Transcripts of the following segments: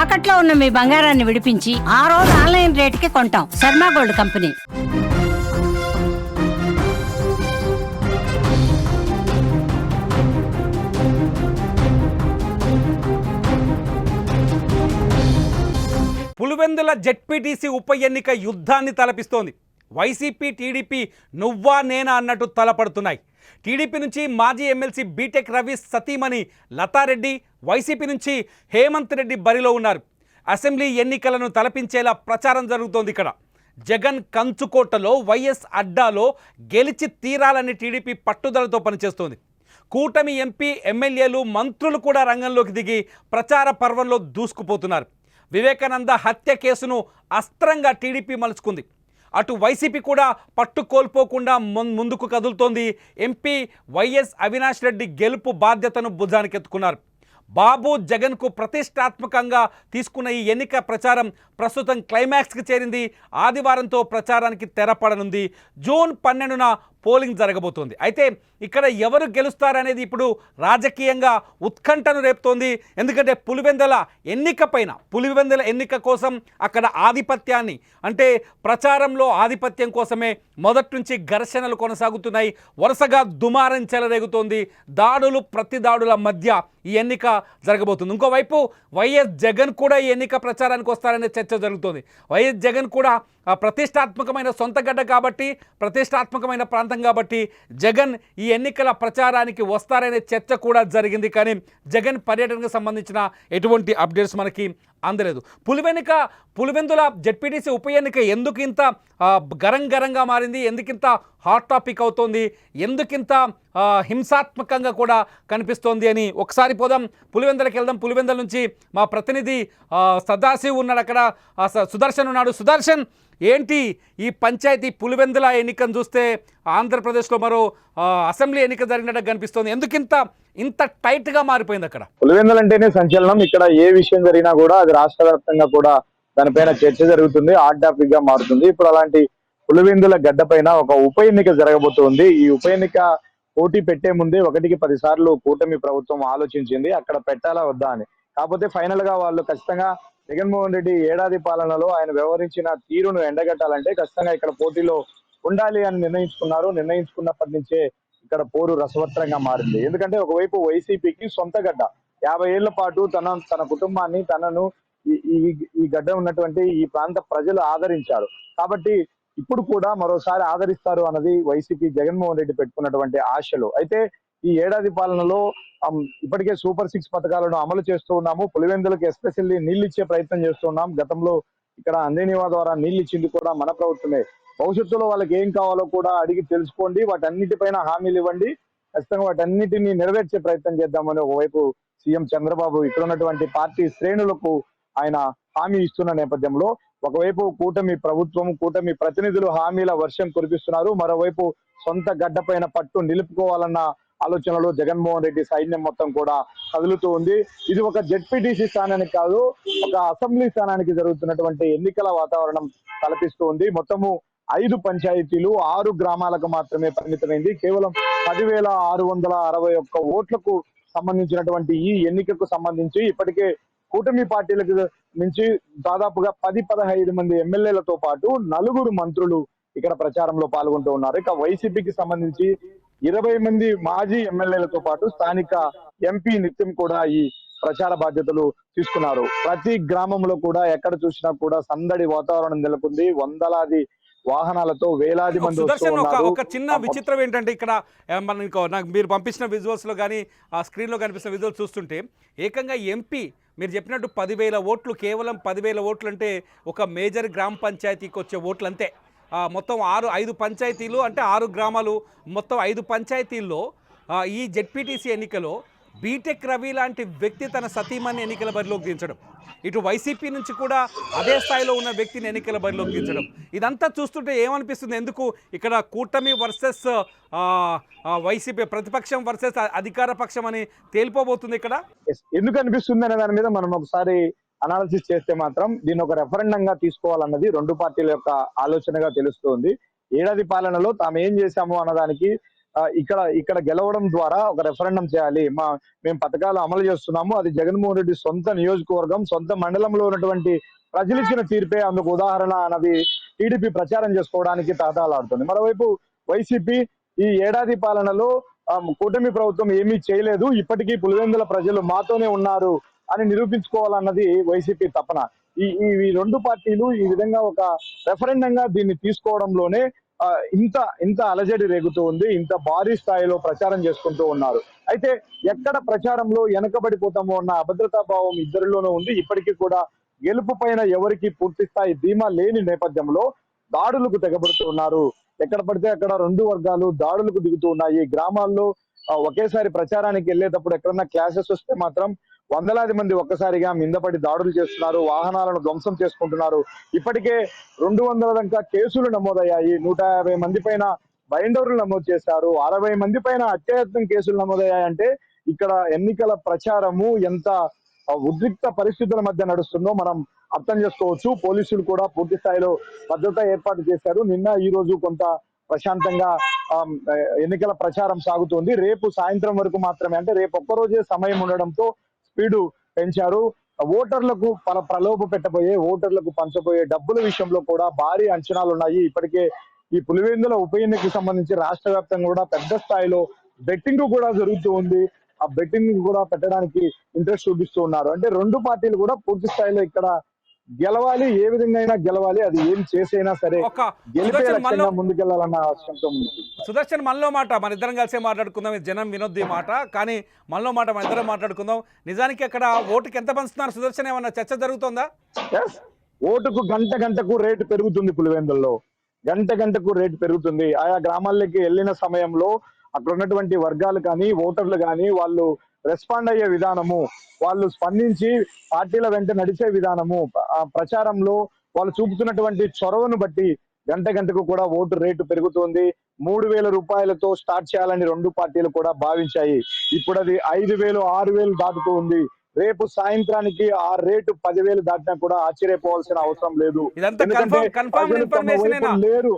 తాకట్లో ఉన్న మీ బంగారాన్ని విడిపించి ఆ రోజు ఆన్లైన్ రేటుకి కొంటాం. Sharma gold company. Pulivendula ZPTC ఉప ఎన్నిక యుద్ధాన్ని తలపిస్తోంది. వైసీపీ టీడీపీ నువ్వా నేనా అన్నట్టు తలపడుతున్నాయి. టీడీపీ నుంచి మాజీ ఎమ్మెల్సీ బీటెక్ రవి సతీమణి లతారెడ్డి వైసీపీ నుంచి హేమంత్ రెడ్డి బరిలో ఉన్నారు. అసెంబ్లీ ఎన్నికలను తలపించేలా ప్రచారం జరుగుతోంది ఇక్కడ. జగన్ కంచుకోటలో వైఎస్ అడ్డాలో గెలిచి తీరాలని టీడీపీ పట్టుదలతో పనిచేస్తోంది. కూటమి ఎంపీ ఎమ్మెల్యేలు మంత్రులు కూడా రంగంలోకి దిగి ప్రచార పర్వంలో దూసుకుపోతున్నారు. వివేకానంద హత్య కేసును అస్త్రంగా టీడీపీ మలుచుకుంది. అటు వైసీపీ కూడా పట్టు కోల్పోకుండా ముం- ముందుకు కదులుతోంది. ఎంపీ వైఎస్ అవినాష్ రెడ్డి గెలుపు బాధ్యతను భుజానికెత్తుకున్నారు. బాబు జగన్కు ప్రతిష్టాత్మకంగా తీసుకున్న ఈ ఎన్నిక ప్రచారం ప్రస్తుతం క్లైమాక్స్కి చేరింది. ఆదివారంతో ప్రచారానికి తెరపడనుంది. జూన్ పన్నెండున పోలింగ్ జరగబోతోంది. అయితే ఇక్కడ ఎవరు గెలుస్తారనేది ఇప్పుడు రాజకీయంగా ఉత్కంఠను రేపుతోంది. ఎందుకంటే పులివెందల ఎన్నిక పైన పులివెందల ఎన్నిక కోసం అక్కడ ఆధిపత్యాన్ని అంటే ప్రచారంలో ఆధిపత్యం కోసమే మొదటి నుంచి ఘర్షణలు కొనసాగుతున్నాయి. వరుసగా దుమారం చెలరేగుతోంది. దాడులు ప్రతి దాడుల మధ్య ఈ ఎన్నిక జరగబోతుంది. ఇంకోవైపు వైఎస్ జగన్ కూడా ఈ ఎన్నిక ప్రచారానికి వస్తారనే చర్చ జరుగుతోంది. వైఎస్ జగన్ కూడా ప్రతిష్టాత్మకమైన సొంత గడ్డ కాబట్టి ప్రతిష్టాత్మకమైన ప్రాంతం కాబట్టి జగన్ ఈ ఎన్నికల ప్రచారానికి వస్తారనే చర్చ కూడా జరిగింది. కానీ జగన్ పర్యటనకు సంబంధించిన ఎటువంటి అప్డేట్స్ మనకి అందలేదు. పులివెనుక పులివెందుల జెడ్పీటీసీ ఉప ఎన్నిక ఎందుకు ఇంత గరం గరంగా మారింది? ఎందుకింత హాట్ టాపిక్ అవుతోంది? ఎందుకింత హింసాత్మకంగా కూడా కనిపిస్తోంది అని ఒకసారి పోదాం. పులివెందులకి వెళ్దాం. పులివెందుల నుంచి మా ప్రతినిధి సదాశివ్ ఉన్నాడు అక్కడ. స- సుదర్శన్ ఉన్నాడు. సుదర్శన్ ఏంటి ఈ పంచాయతీ పులివెందుల ఎన్నికను చూస్తే ఆంధ్రప్రదేశ్లో మరో అసెంబ్లీ ఎన్నిక జరిగినట్టు కనిపిస్తోంది. ఎందుకింత ఇంత టైట్గా మారిపోయింది అక్కడ. పులివెందులు అంటేనే సంచలనం. ఇక్కడ ఏ విషయం జరిగినా కూడా అది రాష్ట్ర వ్యాప్తంగా కూడా దానిపైన చర్చ జరుగుతుంది హాట్ టాపిక్గా మారుతుంది. ఇప్పుడు అలాంటి పులివెందుల గడ్డ పైన ఒక ఉప ఎన్నిక జరగబోతుంది. ఈ ఉప ఎన్నిక పోటీ పెట్టే ముందే ఒకటికి పది సార్లు కూటమి ప్రభుత్వం ఆలోచించింది అక్కడ పెట్టాలా వద్దా అని. కాకపోతే ఫైనల్గా వాళ్ళు ఖచ్చితంగా జగన్మోహన్ రెడ్డి ఏడాది పాలనలో ఆయన వ్యవహరించిన తీరును ఎండగట్టాలంటే ఖచ్చితంగా ఇక్కడ పోటీలో ఉండాలి అని నిర్ణయించుకున్నారు. నిర్ణయించుకున్నప్పటి నుంచే ఇక్కడ పోరు రసవత్రంగా మారింది. ఎందుకంటే ఒకవైపు వైసీపీకి సొంత గడ్డ. యాభై ఏళ్ళ పాటు తన తన కుటుంబాన్ని తనను ఈ- ఈ గడ్డ ఉన్నటువంటి ఈ ప్రాంత ప్రజలు ఆదరించారు. కాబట్టి ఇప్పుడు కూడా మరోసారి ఆదరిస్తారు అన్నది వైసీపీ జగన్మోహన్ రెడ్డి పెట్టుకున్నటువంటి ఆశలు. అయితే ఈ ఏడాది పాలనలో ఇప్పటికే సూపర్ సిక్స్ పథకాలను అమలు చేస్తూ ఉన్నాము. పులివెందులకు ఎస్పెషల్లీ నీళ్ళు ఇచ్చే ప్రయత్నం చేస్తున్నాం గతంలో ఇక్కడ అందేనివా ద్వారా నీళ్ళు ఇచ్చింది కూడా మన ప్రభుత్వమే. భవిష్యత్తులో వాళ్ళకి ఏం కావాలో కూడా అడిగి తెలుసుకోండి వాటన్నిటిపైన హామీలు ఇవ్వండి. ఖచ్చితంగా వాటన్నిటిని నెరవేర్చే ప్రయత్నం చేద్దామని ఒకవైపు సీఎం చంద్రబాబు ఇక్కడ ఉన్నటువంటి పార్టీ శ్రేణులకు ఆయన హామీ ఇస్తున్న నేపథ్యంలో ఒకవైపు కూటమి ప్రభుత్వం కూటమి ప్రతినిధులు హామీల వర్షం కురిపిస్తున్నారు మరోవైపు సొంత గడ్డపైన పట్టు నిలుపుకోవాలన్న ఆలోచనలో జగన్మోహన్ రెడ్డి సైన్యం మొత్తం కూడా కదులుతూ ఉంది. ఇది ఒక జెడ్పీటీసీ స్థానానికి కాదు ఒక అసెంబ్లీ స్థానానికి జరుగుతున్నటువంటి ఎన్నికల వాతావరణం కల్పిస్తూ ఉంది. మొత్తము ఐదు పంచాయతీలు ఆరు గ్రామాలకు మాత్రమే పరిమితమైంది. కేవలం పదివేల ఆరు వందల అరవై ఒక్క ఓట్లకు సంబంధించినటువంటి ఈ ఎన్నికకు సంబంధించి ఇప్పటికే కూటమి పార్టీలకు నుంచి దాదాపుగా పది పదహైదు మంది ఎమ్మెల్యేలతో పాటు నలుగురు మంత్రులు ఇక్కడ ప్రచారంలో పాల్గొంటూ ఉన్నారు. ఇక వైసీపీకి సంబంధించి ఇరవై మంది మాజీ ఎమ్మెల్యేలతో పాటు స్థానిక ఎంపీ నిత్యం కూడా ఈ ప్రచార బాధ్యతలు తీసుకున్నారు. ప్రతి గ్రామంలో కూడా ఎక్కడ చూసినా కూడా సందడి వాతావరణం నెలకొంది. వందలాది వాహనాలతో వేలాది మంది సుదర్శన్ ఒక ఒక చిన్న విచిత్రం ఏంటంటే ఇక్కడ ఆ, మన ఇంకో నాకు మీరు పంపించిన విజువల్స్లో కానీ ఆ స్క్రీన్లో కనిపిస్తున్న విజువల్స్ చూస్తుంటే ఏకంగా ఎంపీ మీరు చెప్పినట్టు పదివేల ఓట్లు కేవలం పదివేల ఓట్లు అంటే ఒక మేజర్ గ్రామ పంచాయతీకి వచ్చే ఓట్లు అంతే. మొత్తం ఆరు ఐదు పంచాయతీలు అంటే ఆరు గ్రామాలు మొత్తం ఐదు పంచాయతీల్లో ఈ జెడ్పీటీసీ ఎన్నికలో బీటెక్ రవి లాంటి వ్యక్తి తన సతీమణి ఎన్నికల బరిలోకి దించడం. ఇటు వైసీపీ నుంచి కూడా అదే స్థాయిలో ఉన్న వ్యక్తిని ఎన్నికల బరిలోకి దించడం. ఇదంతా చూస్తుంటే ఏమనిపిస్తుంది? ఎందుకు ఇక్కడ కూటమి వర్సెస్ వైసీపీ ప్రతిపక్షం వర్సెస్ అధికార పక్షం అని తేలిపోబోతుంది ఇక్కడ? ఎందుకు అనిపిస్తుంది అనే దాని మీద మనం ఒకసారి అనాలిసిస్ చేస్తే మాత్రం దీన్ని ఒక రెఫరెండంగా తీసుకోవాలన్నది రెండు పార్టీల యొక్క ఆలోచనగా తెలుస్తుంది. ఏడాది పాలనలో తాము ఏం చేశాము అన్నదానికి ఇక్కడ ఇక్కడ గెలవడం ద్వారా ఒక రెఫరెండం చేయాలి. మా మేము పథకాలు అమలు చేస్తున్నాము. అది జగన్మోహన్ రెడ్డి సొంత నియోజకవర్గం సొంత మండలంలో ఉన్నటువంటి ప్రజలు ఇచ్చిన తీర్పే. అందుకు ఉదాహరణ అన్నది టీడీపీ ప్రచారం చేసుకోవడానికి తాతాలాడుతుంది. మరోవైపు వైసీపీ ఈ ఏడాది పాలనలో కూటమి ప్రభుత్వం ఏమీ చేయలేదు. ఇప్పటికీ పులివెందుల ప్రజలు మాతోనే ఉన్నారు అని నిరూపించుకోవాలన్నది వైసీపీ తపన. ఈ ఈ రెండు పార్టీలు ఈ విధంగా ఒక రెఫరెండంగా దీన్ని తీసుకోవడంలోనే ఇంత ఇంత అలజడి రేగుతూ ఉంది ఇంత భారీ స్థాయిలో ప్రచారం చేసుకుంటూ ఉన్నారు. అయితే ఎక్కడ ప్రచారంలో వెనకబడిపోతామో అన్న అభద్రతా భావం ఇద్దరిలోనూ ఉంది. ఇప్పటికీ కూడా గెలుపు పైన ఎవరికి పూర్తి స్థాయి ధీమా లేని నేపథ్యంలో దాడులకు తెగబడుతున్నారు ఎక్కడ పడితే అక్కడ రెండు వర్గాలు దాడులకు దిగుతూ ఉన్నాయి. గ్రామాల్లో ఒకేసారి ప్రచారానికి వెళ్ళేటప్పుడు ఎక్కడన్నా క్లాసెస్ వస్తే మాత్రం వందలాది మంది ఒక్కసారిగా మిందపడి దాడులు చేస్తున్నారు వాహనాలను ధ్వంసం చేసుకుంటున్నారు. ఇప్పటికే రెండు వందల దాకా కేసులు నమోదయ్యాయి. నూట యాభై మంది పైన బైండర్లు నమోదు చేశారు. అరవై మంది పైన అత్యాయత్నం కేసులు నమోదయ్యాయంటే ఇక్కడ ఎన్నికల ప్రచారము ఎంత ఉద్రిక్త పరిస్థితుల మధ్య నడుస్తుందో మనం అర్థం చేసుకోవచ్చు. పోలీసులు కూడా పూర్తి స్థాయిలో భద్రత ఏర్పాటు చేశారు. నిన్న ఈ రోజు కొంత ప్రశాంతంగా ఎన్నికల ప్రచారం సాగుతోంది. రేపు సాయంత్రం వరకు మాత్రమే అంటే రేపు ఒక్కరోజే సమయం ఉండడంతో స్పీడు పెంచారు. ఓటర్లకు పల ప్రలోభ పెట్టబోయే ఓటర్లకు పంచబోయే డబ్బుల విషయంలో కూడా భారీ అంచనాలు ఉన్నాయి ఇప్పటికే ఈ పులివెందుల ఉప ఎన్నికకు సంబంధించి రాష్ట్ర వ్యాప్తంగా కూడా పెద్ద స్థాయిలో బెట్టింగ్ కూడా జరుగుతూ ఉంది. ఆ బెట్టింగ్ కూడా పెట్టడానికి ఇంట్రెస్ట్ చూపిస్తూ ఉన్నారు. అంటే రెండు పార్టీలు కూడా పూర్తి స్థాయిలో ఇక్కడ గెలవాలి ఏ విధంగా అయినా గెలవాలి అది ఏం చేసైనా సరే గెలిపే లక్ష్యంగా ముందుకెళ్ళాలన్న సుదర్శన్ మనలో మాట మన ఇద్దరం కలిసే మాట్లాడుకుందాం ఇది జనం వినొద్దు మాట. కానీ మనలో మాట మన ఇద్దరం మాట్లాడుకుందాం. నిజానికి అక్కడ ఓటుకి ఎంత పంచుతున్నారు సుదర్శన్? ఏమన్నా చర్చ జరుగుతుందా? Yes. ఓటుకు గంట గంటకు రేటు పెరుగుతుంది పులివెందుల్లో. గంట గంటకు రేటు పెరుగుతుంది. ఆయా గ్రామాల్లోకి వెళ్ళిన సమయంలో అక్కడ ఉన్నటువంటి వర్గాలు కానీ ఓటర్లు కానీ వాళ్ళు రెస్పాండ్ అయ్యే విధానము వాళ్ళు స్పందించి పార్టీల వెంట నడిచే విధానము ప్రచారంలో వాళ్ళు చూపుతున్నటువంటి చొరవను బట్టి గంట గంటకు కూడా ఓటు రేటు పెరుగుతుంది. మూడు వేల రూపాయలతో స్టార్ట్ చేయాలని రెండు పార్టీలు కూడా భావించాయి. ఇప్పుడు అది ఐదు వేలు ఆరు వేలు దాటుతూ ఉంది. రేపు సాయంత్రానికి ఆ రేటు పదివేలు దాటినా కూడా ఆశ్చర్యపోవాల్సిన అవసరం లేదు? లేరు.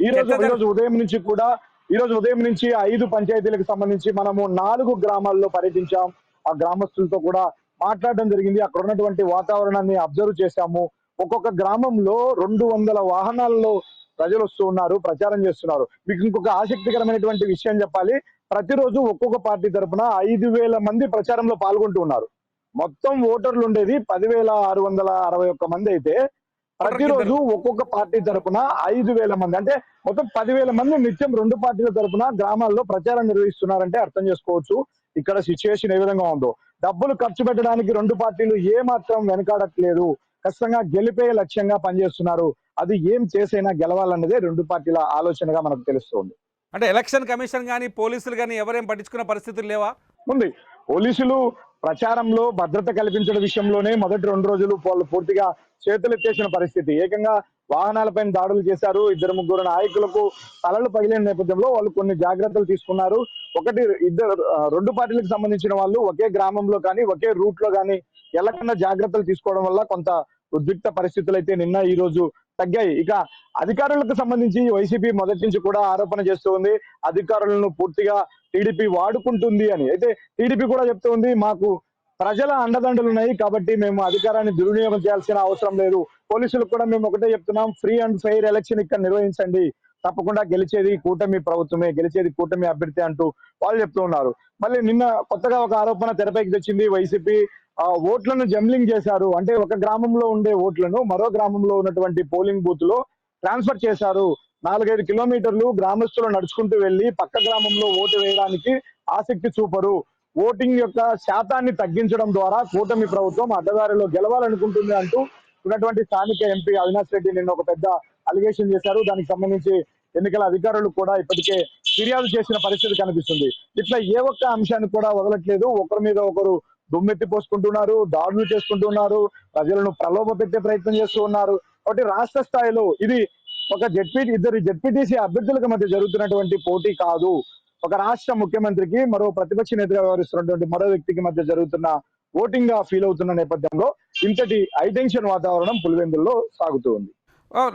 ఈ రోజు ఉదయం నుంచి కూడా ఈ రోజు ఉదయం నుంచి ఐదు పంచాయతీలకు సంబంధించి మనము నాలుగు గ్రామాల్లో పర్యటించాం. ఆ గ్రామస్తులతో కూడా మాట్లాడడం జరిగింది. అక్కడ ఉన్నటువంటి వాతావరణాన్ని అబ్జర్వ్ చేశాము. ఒక్కొక్క గ్రామంలో రెండు వందల వాహనాల్లో ప్రజలు వస్తూ ఉన్నారు ప్రచారం చేస్తున్నారు. మీకు ఇంకొక ఆసక్తికరమైనటువంటి విషయం చెప్పాలి. ప్రతిరోజు ఒక్కొక్క పార్టీ తరపున ఐదు వేల మంది ప్రచారంలో పాల్గొంటూ ఉన్నారు. మొత్తం ఓటర్లు ఉండేది పదివేల ఆరు వందల అరవై ఒక్క మంది అయితే ప్రతిరోజు ఒక్కొక్క పార్టీ తరపున ఐదు వేల మంది అంటే మొత్తం పదివేల మంది నిత్యం రెండు పార్టీల తరపున గ్రామాల్లో ప్రచారం నిర్వహిస్తున్నారంటే అర్థం చేసుకోవచ్చు ఇక్కడ సిచ్యువేషన్ ఏ విధంగా ఉందో. డబ్బులు ఖర్చు పెట్టడానికి రెండు పార్టీలు ఏ మాత్రం వెనకాడట్లేదు. ఖచ్చితంగా గెలిపే లక్ష్యంగా పనిచేస్తున్నారు. అది ఏం చేసైనా గెలవాలన్నదే రెండు పార్టీల ఆలోచనగా మనకు తెలుస్తుంది. అంటే ఎలక్షన్ కమిషన్ కానీ పోలీసులు కానీ ఎవరేం పట్టించుకున్న పరిస్థితులు లేవా? ఉంది. పోలీసులు ప్రచారంలో భద్రత కల్పించడం విషయంలోనే మొదటి రెండు రోజులు వాళ్ళు పూర్తిగా చేతులెత్తేసిన పరిస్థితి. ఏకంగా వాహనాలపైన దాడులు చేశారు. ఇద్దరు ముగ్గురు నాయకులకు తలలు పగిలిన నేపథ్యంలో వాళ్ళు కొన్ని జాగ్రత్తలు తీసుకున్నారు. ఒకటి ఇద్దరు రెండు పార్టీలకు సంబంధించిన వాళ్ళు ఒకే గ్రామంలో కానీ ఒకే రూట్లో కానీ ఎల్లకన్నా జాగ్రత్తలు తీసుకోవడం వల్ల కొంత ఉద్రిక్త పరిస్థితులు అయితే నిన్న ఈ రోజు తగ్గాయి. ఇక అధికారులకు సంబంధించి వైసీపీ మొదటి నుంచి కూడా ఆరోపణ చేస్తూ ఉంది. అధికారులను పూర్తిగా టీడీపీ వాడుకుంటుంది అని. అయితే టీడీపీ కూడా చెప్తూ ఉంది మాకు ప్రజల అండదండలు ఉన్నాయి కాబట్టి మేము అధికారాన్ని దుర్వినియోగం చేయాల్సిన అవసరం లేదు. పోలీసులకు కూడా మేము ఒకటే చెప్తున్నాం ఫ్రీ అండ్ ఫెయిర్ ఎలక్షన్ ఇక్కడ నిర్వహించండి. తప్పకుండా గెలిచేది కూటమి ప్రభుత్వమే గెలిచేది కూటమి అభ్యర్థి అంటూ వాళ్ళు చెప్తూ ఉన్నారు. మళ్ళీ నిన్న కొత్తగా ఒక ఆరోపణ తెరపైకి తెచ్చింది వైసీపీ ఆ ఓట్లను జంబ్లింగ్ చేశారు. అంటే ఒక గ్రామంలో ఉండే ఓట్లను మరో గ్రామంలో ఉన్నటువంటి పోలింగ్ బూత్లో ట్రాన్స్ఫర్ చేశారు. నాలుగైదు కిలోమీటర్లు గ్రామస్తులు నడుచుకుంటూ వెళ్ళి పక్క గ్రామంలో ఓటు వేయడానికి ఆసక్తి చూపరు. ఓటింగ్ యొక్క శాతాన్ని తగ్గించడం ద్వారా కూటమి ప్రభుత్వం అడ్డదారిలో గెలవాలనుకుంటుంది అంటూ ఉన్నటువంటి స్థానిక ఎంపీ అవినాష్ రెడ్డి నిన్న ఒక పెద్ద అలిగేషన్ చేశారు. దానికి సంబంధించి ఎన్నికల అధికారులు కూడా ఇప్పటికే ఫిర్యాదు చేసిన పరిస్థితి కనిపిస్తుంది. ఇట్లా ఏ ఒక్క అంశాన్ని కూడా వదలట్లేదు. ఒకరి మీద ఒకరు దుమ్మెత్తి పోసుకుంటున్నారు దాడులు చేసుకుంటున్నారు ప్రజలను ప్రలోభ పెట్టే ప్రయత్నం చేస్తూ ఉన్నారు. కాబట్టి రాష్ట్ర స్థాయిలో ఇది ఒక జెడ్పీ ఇద్దరు జడ్పీటీసీ అభ్యర్థులకు మధ్య జరుగుతున్నటువంటి పోటీ కాదు. ఒక రాష్ట్ర ముఖ్యమంత్రికి మరో ప్రతిపక్ష నేతగా వ్యవహరిస్తున్నటువంటి మరో వ్యక్తికి మధ్య జరుగుతున్న ఓటింగ్గా ఫీల్ అవుతున్న నేపథ్యంలో ఇంతటి హైటెన్షన్ వాతావరణం పులివెందుల్లో సాగుతూ ఉంది.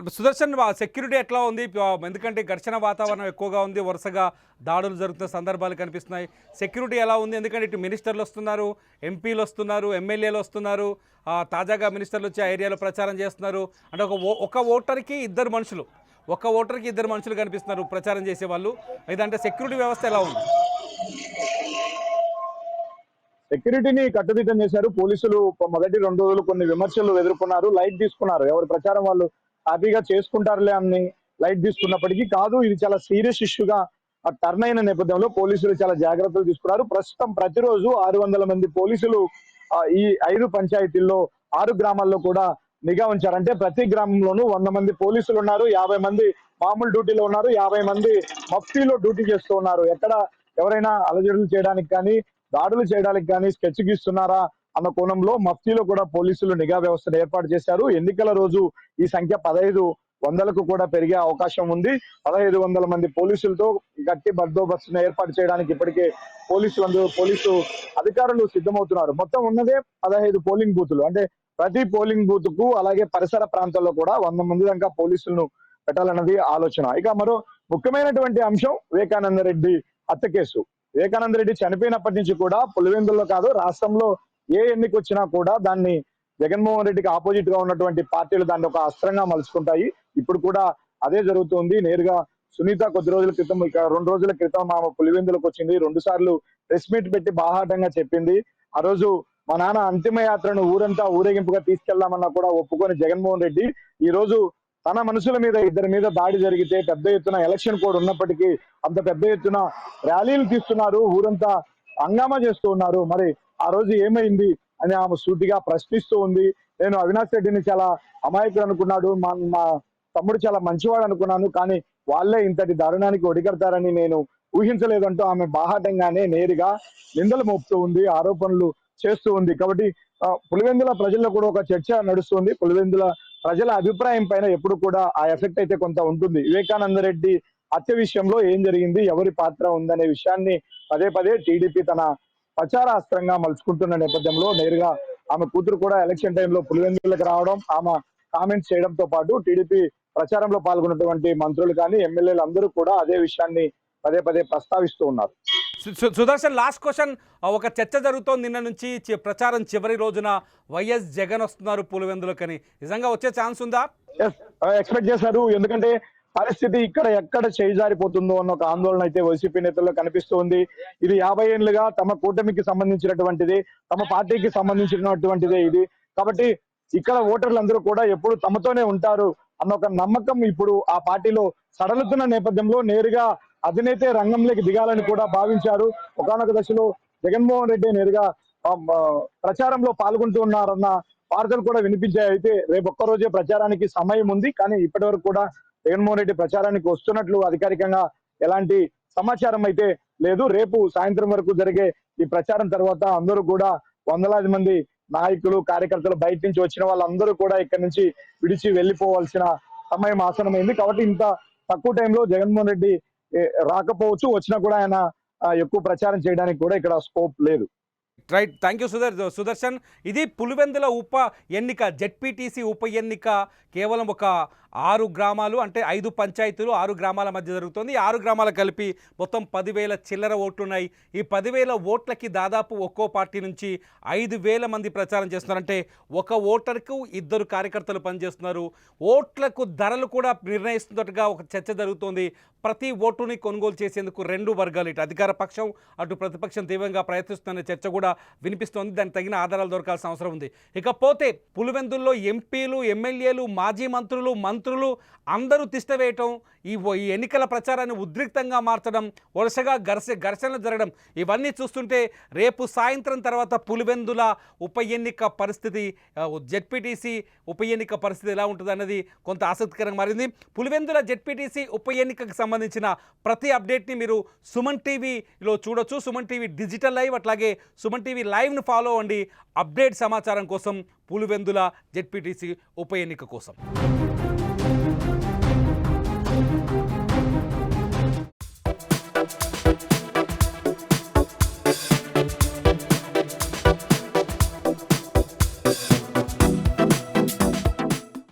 సుదర్శన్ సెక్యూరిటీ ఎట్లా ఉంది? ఎందుకంటే ఘర్షణ వాతావరణం ఎక్కువగా ఉంది వరుసగా దాడులు జరుగుతున్న సందర్భాలు కనిపిస్తున్నాయి. సెక్యూరిటీ ఎలా ఉంది? ఎందుకంటే ఇటు మినిస్టర్లు వస్తున్నారు ఎంపీలు వస్తున్నారు ఎమ్మెల్యేలు వస్తున్నారు. తాజాగా మినిస్టర్లు వచ్చి ఆ ఏరియాలో ప్రచారం చేస్తున్నారు. అంటే ఒక ఓ- ఒక ఓటర్కి ఇద్దరు మనుషులు ఒక ఓటర్కి ఇద్దరు మనుషులు కనిపిస్తున్నారు ప్రచారం చేసే వాళ్ళు ఇదంటే సెక్యూరిటీ వ్యవస్థ ఎలా ఉంది? సెక్యూరిటీని కట్టుదిట్టం చేశారు. పోలీసులు మొదటి రెండు రోజులు కొన్ని విమర్శలు ఎదుర్కొన్నారు లైట్ తీసుకున్నారు. ఎవరి ప్రచారం వాళ్ళు హ్యాపీగా చేసుకుంటారులే అని లైట్ తీసుకున్నప్పటికీ కాదు ఇది చాలా సీరియస్ ఇష్యూగా టర్న్ అయిన నేపథ్యంలో పోలీసులు చాలా జాగ్రత్తలు తీసుకున్నారు. ప్రస్తుతం ప్రతిరోజు ఆరు వందల మంది పోలీసులు ఈ ఐదు పంచాయతీల్లో ఆరు గ్రామాల్లో కూడా నిఘా ఉంచారంటే ప్రతి గ్రామంలోనూ వంద మంది పోలీసులు ఉన్నారు యాభై మంది మామూలు డ్యూటీలో ఉన్నారు యాభై మంది మఫ్తీలో డ్యూటీ చేస్తూ ఉన్నారు. ఎక్కడ ఎవరైనా అలజడులు చేయడానికి కానీ దాడులు చేయడానికి కానీ స్కెచ్ గీస్తున్నారా? అన్న కోణంలో మఫ్తీలో కూడా పోలీసులు నిఘా వ్యవస్థను ఏర్పాటు చేశారు. ఎన్నికల రోజు ఈ సంఖ్య పదహైదు వందలకు కూడా పెరిగే అవకాశం ఉంది. పదహైదు వందల మంది పోలీసులతో గట్టి బందోబస్తును ఏర్పాటు చేయడానికి ఇప్పటికే పోలీసులు పోలీసు అధికారులు సిద్ధమవుతున్నారు. మొత్తం ఉన్నదే పదహైదు పోలింగ్ బూతులు. అంటే ప్రతి పోలింగ్ బూత్కు అలాగే పరిసర ప్రాంతాల్లో కూడా వంద మంది దాకా పోలీసులను పెట్టాలన్నది ఆలోచన. ఇక మరో ముఖ్యమైనటువంటి అంశం వివేకానంద రెడ్డి హత్య కేసు. వివేకానంద రెడ్డి చనిపోయినప్పటి నుంచి కూడా పులివెందుల్లో కాదు రాష్ట్రంలో ఏ ఎన్నిక వచ్చినా కూడా దాన్ని జగన్మోహన్ రెడ్డికి ఆపోజిట్గా ఉన్నటువంటి పార్టీలు దాన్ని ఒక అస్త్రంగా మలుచుకుంటాయి. ఇప్పుడు కూడా అదే జరుగుతుంది. నేరుగా సునీత కొద్ది రోజుల క్రితం ఇక రెండు రోజుల క్రితం ఆమె పులివెందులకు వచ్చింది. రెండు సార్లు ప్రెస్ మీట్ పెట్టి బాహాటంగా చెప్పింది. ఆ రోజు మా నాన్న అంతిమ యాత్రను ఊరంతా ఊరేగింపుగా తీసుకెళ్దామన్నా కూడా ఒప్పుకొని జగన్మోహన్ రెడ్డి ఈ రోజు తన మనుషుల మీద ఇద్దరి మీద దాడి జరిగితే పెద్ద ఎత్తున ఎలక్షన్ కోడ్ ఉన్నప్పటికీ అంత పెద్ద ఎత్తున ర్యాలీలు తీస్తున్నారు. ఊరంతా హంగామా చేస్తూ ఉన్నారు. మరి ఆ రోజు ఏమైంది అని ఆమె సూటిగా ప్రశ్నిస్తూ ఉంది. నేను అవినాష్ రెడ్డిని చాలా అమాయకుడు అనుకున్నాడు. మా మా తమ్ముడు చాలా మంచివాడు అనుకున్నాను. కానీ వాళ్ళే ఇంతటి దారుణానికి ఒడిగడతారని నేను ఊహించలేదంటూ ఆమె బాహాటంగానే నేరుగా నిందలు మోపుతూ ఉంది ఆరోపణలు చేస్తూ ఉంది. కాబట్టి పులివెందుల ప్రజల్లో కూడా ఒక చర్చ నడుస్తుంది. పులివెందుల ప్రజల అభిప్రాయం పైన ఎప్పుడు కూడా ఆ ఎఫెక్ట్ అయితే కొంత ఉంటుంది. వివేకానంద రెడ్డి హత్య విషయంలో ఏం జరిగింది ఎవరి పాత్ర ఉందనే విషయాన్ని పదే పదే టీడీపీ తన ప్రచార అస్త్రంగా మలుచుకుంటున్న నేపథ్యంలో నేరుగా ఆమె కూతురు కూడా ఎలక్షన్ టైంలో పులివెందులకు రావడం ఆమె కామెంట్స్ చేయడంతో పాటు టీడీపీ ప్రచారంలో పాల్గొన్నటువంటి మంత్రులు కానీ ఎమ్మెల్యేలు అందరూ కూడా అదే విషయాన్ని పదే పదే ప్రస్తావిస్తూ ఉన్నారు. సుదర్శన్ లాస్ట్ క్వశ్చన్ ఒక చర్చ జరుగుతోంది నిన్న నుంచి. ప్రచారం చివరి రోజున వైఎస్ జగన్ వస్తున్నారు పులివెందులకని. నిజంగా వచ్చే ఛాన్స్ ఉందా? ఎక్స్పెక్ట్ చేశారు. ఎందుకంటే పరిస్థితి ఇక్కడ ఎక్కడ చేజారిపోతుందో అన్న ఒక ఆందోళన అయితే వైసీపీ నేతల్లో కనిపిస్తోంది. ఇది యాభై ఏళ్ళుగా తమ కూటమికి సంబంధించినటువంటిది తమ పార్టీకి సంబంధించినటువంటిదే ఇది. కాబట్టి ఇక్కడ ఓటర్లందరూ కూడా ఎప్పుడు తమతోనే ఉంటారు అన్న ఒక నమ్మకం ఇప్పుడు ఆ పార్టీలో సడలుతున్న నేపథ్యంలో నేరుగా అధినేతే రంగంలోకి దిగాలని కూడా భావించారు. ఒకనొక దశలో జగన్మోహన్ రెడ్డి నేరుగా ప్రచారంలో పాల్గొంటున్నారన్న వార్తలు కూడా వినిపించాయి. అయితే రేపు ఒక్క రోజే ప్రచారానికి సమయం ఉంది. కానీ ఇప్పటి వరకు కూడా జగన్మోహన్ రెడ్డి ప్రచారానికి వస్తున్నట్లు అధికారికంగా ఎలాంటి సమాచారం అయితే లేదు. రేపు సాయంత్రం వరకు జరిగే ఈ ప్రచారం తర్వాత అందరూ కూడా వందలాది మంది నాయకులు కార్యకర్తలు బయట నుంచి వచ్చిన వాళ్ళందరూ కూడా ఇక్కడ నుంచి విడిచి వెళ్ళిపోవాల్సిన సమయం ఆసనమైంది కాబట్టి ఇంత తక్కువ టైంలో జగన్మోహన్ రెడ్డి రాకపోవచ్చు. వచ్చినా కూడా ఆయన ఎక్కువ ప్రచారం చేయడానికి కూడా ఇక్కడ స్కోప్ లేదు. రైట్ థ్యాంక్ యూ సుదర్ సుదర్శన్ ఇది పులివెందుల ఉప ఎన్నిక జెడ్పీటీసీ ఉప ఎన్నిక కేవలం ఒక ఆరు గ్రామాలు అంటే ఐదు పంచాయతీలు ఆరు గ్రామాల మధ్య జరుగుతుంది. ఆరు గ్రామాలు కలిపి మొత్తం పదివేల చిల్లర ఓట్లున్నాయి. ఈ పదివేల ఓట్లకి దాదాపు ఒక్కో పార్టీ నుంచి ఐదు వేల మంది ప్రచారం చేస్తున్నారంటే ఒక ఓటర్కు ఇద్దరు కార్యకర్తలు పనిచేస్తున్నారు. ఓట్లకు ధరలు కూడా నిర్ణయిస్తున్నట్టుగా ఒక చర్చ జరుగుతోంది. ప్రతి ఓటుని కొనుగోలు చేసేందుకు రెండు వర్గాలు ఇటు అధికార పక్షం అటు ప్రతిపక్షం తీవ్రంగా ప్రయత్నిస్తున్న చర్చ కూడా వినిపిస్తోంది. దానికి తగిన ఆధారాలు దొరకాల్సిన అవసరం ఉంది. ఇకపోతే పులివెందుల్లో ఎంపీలు ఎమ్మెల్యేలు మాజీ మంత్రులు మంత్రులు అందరూ తిష్టవేయటం ఈ ఈ ఎన్నికల ప్రచారాన్ని ఉద్రిక్తంగా మార్చడం వరుసగా ఘర్ష ఘర్షణలు జరగడం ఇవన్నీ చూస్తుంటే రేపు సాయంత్రం తర్వాత పులివెందుల ఉప ఎన్నిక పరిస్థితి జెడ్పీటీసీ ఉప ఎన్నిక పరిస్థితి ఎలా ఉంటుంది అన్నది కొంత ఆసక్తికరంగా మారింది. పులివెందుల జెడ్పీటీసీ ఉప ఎన్నికకు సంబంధించిన ప్రతి అప్డేట్ని మీరు సుమన్ టీవీలో చూడొచ్చు. సుమన్ టీవీ డిజిటల్ లైవ్ అట్లాగే సుమన్ టీవీ లైవ్ను ఫాలో అవ్వండి. అప్డేట్ సమాచారం కోసం పులివెందుల జెడ్పీటీసీ ఉప ఎన్నిక కోసం.